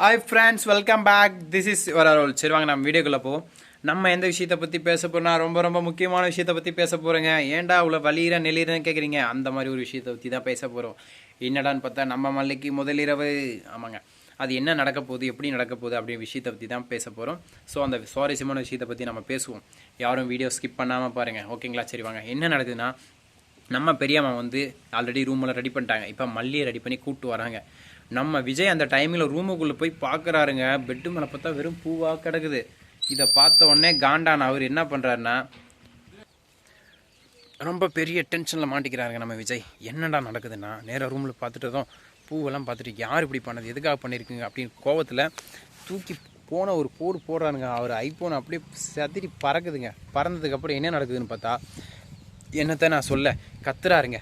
Hi friends welcome back this is roll சரி வாங்க நம்ம வீடியோக்குள்ளே போவோம். நம்ம எந்த விஷயத்தை பற்றி பேச போறோம்னா ரொம்ப ரொம்ப முக்கியமான விஷயத்தை பற்றி பேச போகிறோங்க ஏன்டா அவ்வளோ வலியிற நெளிறன்னு கேட்குறீங்க அந்த மாதிரி ஒரு விஷயத்தை பற்றி தான் பேச போகிறோம் என்னடான்னு பார்த்தா நம்ம மல்லிக்கு முதலிரவு ஆமாங்க. அது என்ன நடக்க போகுது எப்படி நடக்க போகுது அப்படின்ற விஷயத்தை பற்றி தான் பேச போகிறோம் ஸோ அந்த சுவாரஸ்யமான விஷயத்தை பற்றி நம்ம பேசுவோம். யாரும் வீடியோ ஸ்கிப் பண்ணாமல் பாருங்கள் ஓகேங்களா? சரி வாங்க. என்ன நடக்குதுன்னா நம்ம பெரியம்மா வந்து ஆல்ரெடி ரூமில் ரெடி பண்ணிட்டாங்க. இப்போ மல்லியை ரெடி பண்ணி கூப்பிட்டு வராங்க. நம்ம விஜய் அந்த டைமில் ரூமுக்குள்ளே போய் பார்க்குறாருங்க பெட்டு மேலே பார்த்தா வெறும் பூவாக கிடக்குது. இதை பார்த்த உடனே காண்டான் அவர் என்ன பண்ணுறாருன்னா ரொம்ப பெரிய டென்ஷனில் மாட்டிக்கிறாருங்க நம்ம விஜய். என்னடா நடக்குதுன்னா நேராக ரூமில் பார்த்துட்டதும் பூவெல்லாம் பார்த்துட்டு யார் இப்படி பண்ணது? எதுக்காக பண்ணியிருக்குங்க அப்படின்னு கோவத்தில் தூக்கி போன ஒரு போர் போடுறாருங்க அவர் ஐஃபோன் அப்படியே சதிரி பறக்குதுங்க. பறந்ததுக்கப்புறம் என்ன நடக்குதுன்னு பார்த்தா என்னத்தை நான் சொல்ல கத்துறாருங்க.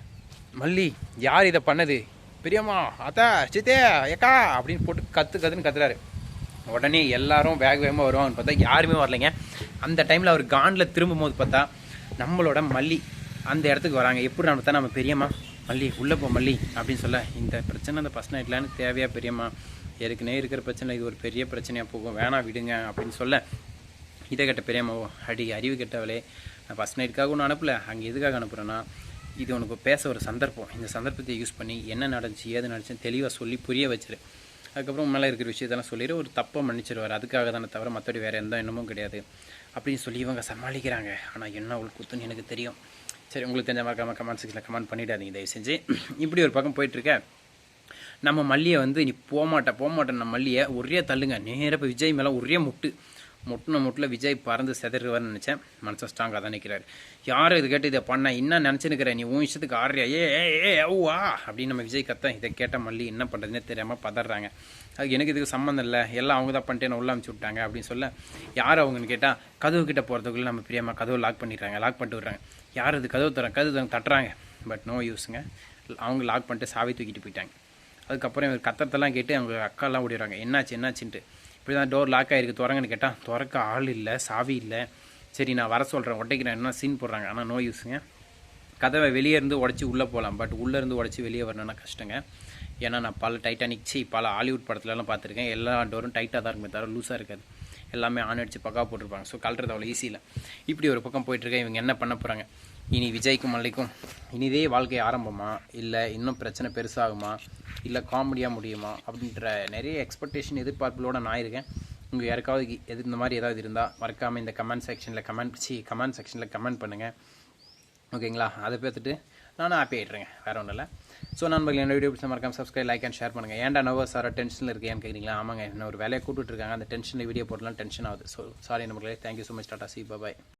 மல்லி யார் இதை பண்ணது? பெரியம்மா அத்தா சித்தே ஏக்கா அப்படின்னு போட்டு கற்று கத்துன்னு கத்துறாரு. உடனே எல்லாரும் வேக வேகமாக வருவாங்கன்னு பார்த்தா யாருமே வரலைங்க. அந்த டைமில் அவர் காண்டில் திரும்பும்போது பார்த்தா நம்மளோட மல்லி அந்த இடத்துக்கு வராங்க. எப்படி நம்ம பார்த்தா நம்ம பெரியம்மா? மல்லி உள்ளே போ மல்லி அப்படின்னு சொல்ல இந்த பிரச்சனை அந்த ஃபஸ்ட் நைட்லான்னு தேவையாக பெரியம்மா? ஏற்கனவே இருக்கிற பிரச்சனை இது ஒரு பெரிய பிரச்சனையாக போகும் வேணாம் விடுங்க அப்படின்னு சொல்ல இதை கெட்ட பெரியம்மாவோ அடி அறிவு கெட்டவளே நான் ஃபஸ்ட் நைட்டுக்காக ஒன்றும் அனுப்பலை அங்கே எதுக்காக அனுப்புகிறேன்னா இது உனக்கு பேச ஒரு சந்தர்ப்பம். இந்த சந்தர்ப்பத்தை யூஸ் பண்ணி என்ன நடந்துச்சு ஏது நடந்துச்சுன்னு தெளிவாக சொல்லி புரிய வச்சிரு. அதுக்கப்புறம் மேலே இருக்கிற விஷயத்தெல்லாம் சொல்லிடு ஒரு தப்பை மன்னிச்சிருவார். அதுக்காக தானே தவிர மற்றபடி வேறு எந்த எண்ணமும் கிடையாது. அப்படின்னு சொல்லி இவங்க சமாளிக்கிறாங்க. ஆனால் என்ன அவளுக்கு குத்துன்னு எனக்கு தெரியும். சரி உங்களுக்கு தெரிஞ்ச மறக்காம கமெண்ட் செக்ஷனில் கமெண்ட் பண்ணிவிடாதீங்க தயவு செஞ்சு. இப்படி ஒரு பக்கம் போயிட்டுருக்க நம்ம மல்லியை வந்து நீ போகமாட்ட போகமாட்டேன் நம்ம மல்லியை ஒரே தள்ளுங்க. நேராக இப்போ விஜய் மேலே ஒரே முட்டு. முட்டின முட்டில் விஜய் பறந்து செதறுவார்னு நினச்சேன். மனசன் ஸ்ட்ராங்காக தான் நிற்கிறாரு யார் இது கேட்டு இதை பண்ண என்ன நினச்சினுக்கிற நீ உன் இஷ்டத்துக்கு ஆடுறியா? ஏ ஏ ஏ ஓவா அப்படின்னு நம்ம விஜய் கத்தன் இதை கேட்ட மல்லி என்ன பண்ணுறதுனே தெரியாமல் பதறாங்க. அதுக்கு எனக்கு இதுக்கு சம்மந்தம் இல்லை. எல்லாம் அவங்க தான் பண்ணிட்டு உள்ள அமுச்சு விட்டாங்க அப்படின்னு சொல்ல யார் அவங்கன்னு கேட்டால் கதவு கிட்ட போகிறதுக்குள்ளே நம்ம பிரியமாக கதவு லாக் பண்ணிடுறாங்க. லாக் பண்ணிட்டு விட்றாங்க. யார் இது கதவு தராங்க கதவு தராங்க தட்டுறாங்க. பட் நோ யூஸுங்க அவங்க லாக் பண்ணிட்டு சாவி தூக்கிட்டு போயிட்டாங்க. அதுக்கப்புறம் இவர் கத்தத்தெல்லாம் கேட்டு அவங்க அக்காலாம் ஓடிடுறாங்க. என்னாச்சு என்னாச்சுன்ட்டு. இப்படி தான் டோர் லாக் ஆகிருக்கு திறங்கன்னு கேட்டால் திறக்க ஆள் இல்லை சாவி இல்லை. சரி நான் வர சொல்கிறேன் உடைக்கிறேன் என்ன சீன் போடுறாங்க? ஆனால் நோ யூஸுங்க கதவை வெளியே இருந்து உடச்சி உள்ளே போகலாம் பட் உள்ளேருந்து உடச்சி வெளியே வரணும்னா கஷ்டங்க. ஏன்னா நான் பல டைட்டானிக் சி பல ஹாலிவுட் படத்துலலாம் பார்த்துருக்கேன். எல்லா டோரும் டைட்டாக தான் இருக்குமே தவிர லூஸாக இருக்காது. எல்லாமே ஆன் அடித்து பக்கா போட்டிருப்பாங்க. ஸோ கலட்டுறது அவ்வளோ ஈஸியில் இப்படி ஒரு பக்கம் போயிட்டுருக்கேன் இவங்க என்ன பண்ண போகிறாங்க இனி விஜய்க்கும் மல்லிக்கும் இனிதே வாழ்க்கை ஆரம்பமா? இல்லை இன்னும் பிரச்சனை பெருசாகுமா? இல்லை காமெடியாக முடியுமா? அப்படின்ற நிறைய எக்ஸ்பெக்டேஷன் எதிர்பார்ப்புகளோடு நான் இருக்கேன். உங்கள் யாருக்காவது எது இந்த மாதிரி ஏதாவது இருந்தால் மறக்காமல் இந்த கமெண்ட் செக்ஷனில் கமெண்ட் சி கமெண்ட் செக்ஷனில் கமெண்ட் பண்ணுங்கள் ஓகேங்களா? அதை பார்த்துட்டு நானும் ஹாப்பி ஆகிட்டுறேங்க வேறு ஒன்றும் இல்லை. ஸோ நண்பர்கள் என்ன வீடியோ பிடிச்ச மறக்காம சப்ஸ்கிரைப் லைக் அண்ட் ஷேர் பண்ணுங்கள் ஏன்டா நர்வஸ் சார் டென்ஷனில் இருக்கேன்னு கேட்குறீங்களா ஆமாங்க. என்ன ஒரு வேலையை கூப்பிட்டுருக்காங்க அந்த டென்ஷனில் வீடியோ போடலாம் டென்ஷன் ஆகுது. So sorry நம்பர்களே thank you so much tata C bye